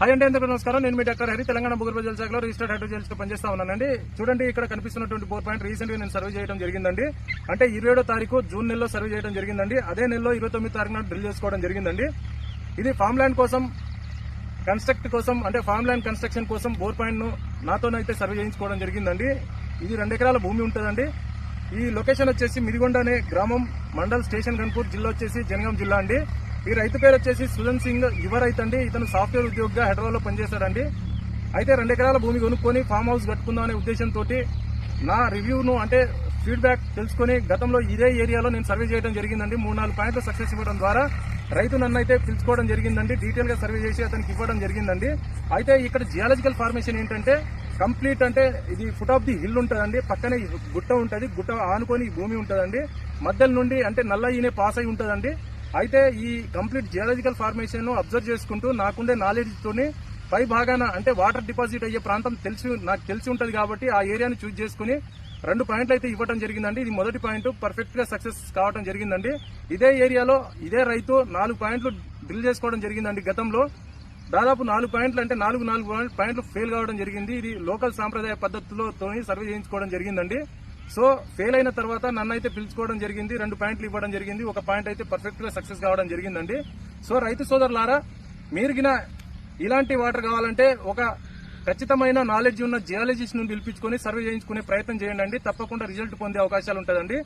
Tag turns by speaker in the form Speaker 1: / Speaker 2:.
Speaker 1: Hi అండి అందరికీ నమస్కారం. నేను మీ డాక్టర్ హరి. తెలంగాణ భూగర్భ జలశాఖలో రిజిస్టర్డ్ హైడ్రోజెల్స్ పనిచేస్తా ఉన్నానండి. చూడండి ఇక్కడ కనిపిస్తున్నటువంటి బోర్ పాయింట్ రీసెంట్గా నేను సర్వే చేయడం జరిగిందండి. అంటే ఇరవై ఏడో తారీఖు జూన్ నెలలో సర్వే చేయడం జరిగిందండి. అదే నెలలో ఇరవై తొమ్మిది తారీఖున డ్రిల్ చేసుకోవడం జరిగిందండి. ఇది ఫామ్ ల్యాండ్ కోసం కన్స్ట్రక్ట్ కోసం అంటే ఫామ్ ల్యాండ్ కన్స్ట్రక్షన్ కోసం బోర్ పాయింట్ను నాతోనైతే సర్వే చేయించుకోవడం జరిగిందండి. ఇది రెండు ఎకరాల భూమి ఉంటుందండి. ఈ లొకేషన్ వచ్చేసి మిరిగొండ అనే గ్రామం మండల్ స్టేషన్ గన్పూర్ జిల్లా వచ్చేసి జనగాం జిల్లా అండి. ఈ రైతు పేరు వచ్చేసి సుజన్ సింగ్ యువ రైతు అండి. ఇతను సాఫ్ట్వేర్ ఉద్యోగిగా హైదరాబాద్లో పనిచేశాడండి. అయితే రెండు ఎకరాల భూమి కొనుక్కొని ఫామ్ హౌస్ కట్టుకుందాం అనే ఉద్దేశంతో నా రివ్యూను అంటే ఫీడ్బ్యాక్ తెలుసుకొని గతంలో ఇదే ఏరియాలో నేను సర్వే చేయడం జరిగిందండి. మూడు నాలుగు పాయింట్లు సక్సెస్ ఇవ్వడం ద్వారా రైతు నన్ను అయితే పిలుచుకోవడం జరిగిందండి. డీటెయిల్గా సర్వే చేసి అతనికి ఇవ్వడం జరిగిందండి. అయితే ఇక్కడ జియాలజికల్ ఫార్మేషన్ ఏంటంటే కంప్లీట్ అంటే ఇది ఫుట్ ఆఫ్ ది హిల్ ఉంటుందండి. పక్కనే గుట్ట ఉంటుంది. గుట్ట ఆనుకొని భూమి ఉంటుందండి. మధ్యలో నుండి అంటే నల్ల ఈనే పాస్ అయి ఉంటుందండి. అయితే ఈ కంప్లీట్ జియాలజికల్ ఫార్మేషన్ అబ్జర్వ్ చేసుకుంటూ నాకుండే నాలెడ్జ్ తోని పై భాగాన అంటే వాటర్ డిపాజిట్ అయ్యే ప్రాంతం తెలిసి నాకు తెలిసి ఉంటుంది కాబట్టి ఆ ఏరియాని చూజ్ చేసుకుని రెండు పాయింట్లు అయితే ఇవ్వడం జరిగిందండి. ఇది మొదటి పాయింట్ పర్ఫెక్ట్గా సక్సెస్ కావడం జరిగిందండి. ఇదే ఏరియాలో ఇదే రైతు నాలుగు పాయింట్లు డ్రిల్ చేసుకోవడం జరిగిందండి గతంలో. దాదాపు నాలుగు పాయింట్లు అంటే నాలుగు నాలుగు పాయింట్లు ఫెయిల్ కావడం జరిగింది. ఇది లోకల్ సాంప్రదాయ పద్ధతిలో సర్వే చేయించుకోవడం జరిగిందండి. సో ఫెయిల్ అయిన తర్వాత నన్ను అయితే పిలుచుకోవడం జరిగింది రెండు పాయింట్లు ఇవ్వడం జరిగింది ఒక పాయింట్ అయితే పర్ఫెక్ట్గా సక్సెస్ కావడం జరిగిందండి. సో రైతు సోదరులారా మీరు ఇలాంటి వాటర్ కావాలంటే ఒక ఖచ్చితమైన నాలెడ్జ్ ఉన్న జియాలజిస్ట్ నుండి పిలిపించుకొని సర్వే చేయించుకునే ప్రయత్నం చేయండి తప్పకుండా రిజల్ట్ పొందే అవకాశాలు ఉంటుందండి.